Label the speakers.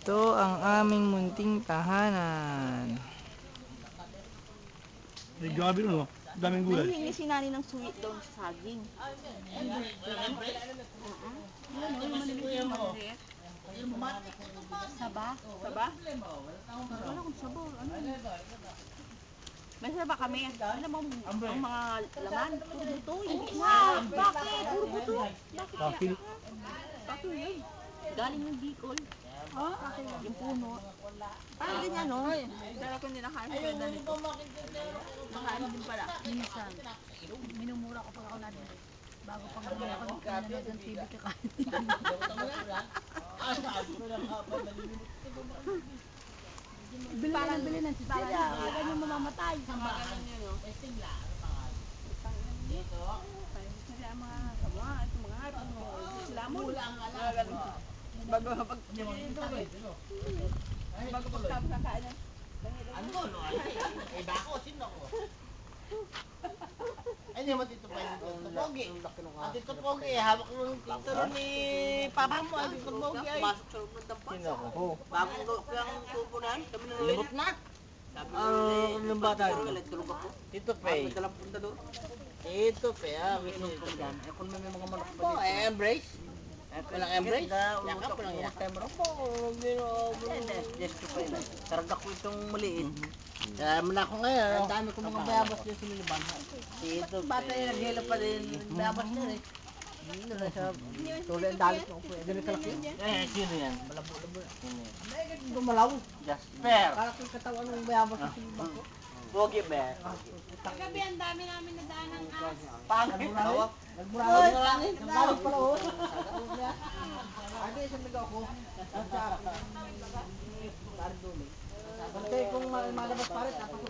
Speaker 1: Ito ang aming munting tahanan.
Speaker 2: Ay, grabe no. Daming gulay.
Speaker 3: Nahihingi si nani ng sweet daw sa saging. Saba? Saba? Wala kong sabo. Ano? May saba kami. Ano bang ang mga laman? Puro buto. Hindi na. Bakit? Puro buto. Bakit?
Speaker 2: Bakit
Speaker 3: yun? Galing ng Bicol. Oh? Yung puno. Parang ganyan, no? Pero kung hindi nakain ko na nito. Nakain din pala.
Speaker 4: Minsan, minumura ko pag ako na bago pang bumaya ako nanonood ng TV kakain. Bili na ng bili ng sisaya. Talaga yung mamamatay.
Speaker 3: Ganun yun, no? Kasi ang mga sabwa, ito mga harap, sila mo. Mga ganun. Bago pag... Bago pagtapos ng kainan.
Speaker 5: Eh, bako, sino ko? Ay, di mo Tito pa yung Tito Pogi. Ang Tito Pogi, hawak ng tito ni Papa mo, ang Tito Pogi ay.
Speaker 3: Pasok sa loob ng dampas.
Speaker 5: Sino ko?
Speaker 3: Bagong go- yung tubunan, kami na
Speaker 5: Libot na. Ah, anong bata ito? Tito
Speaker 3: May
Speaker 5: Pay. Tito Pay, ah. Pay. Eh, kung may mga manok pa dito. Eh, embrace? Walang embrace? Yakap lang yakap. Pay na. Karga ko itong maliit. Kaya mo na ako ngayon. Ang dami ko mga bayabas dyan sa Miliban. Dito, bata yung naghilo pa din. Bayabas dyan eh. Tuloy ang dalit mo. Ganun kalaki. Eh, sino yan? Malabo-labo. Sino yan? Gumalaw. Jasper. Kala ko yung katawan ng bayabas sa Miliban ko. Pogi ba?
Speaker 4: Kagabi ang dami namin nadaan ng as.
Speaker 5: Pangit. Nagmurahin na lang eh. Nagmurahin pala oh. Ano isang nagaw ko? Pardon eh. Kasi kung malabas pa rin, tapos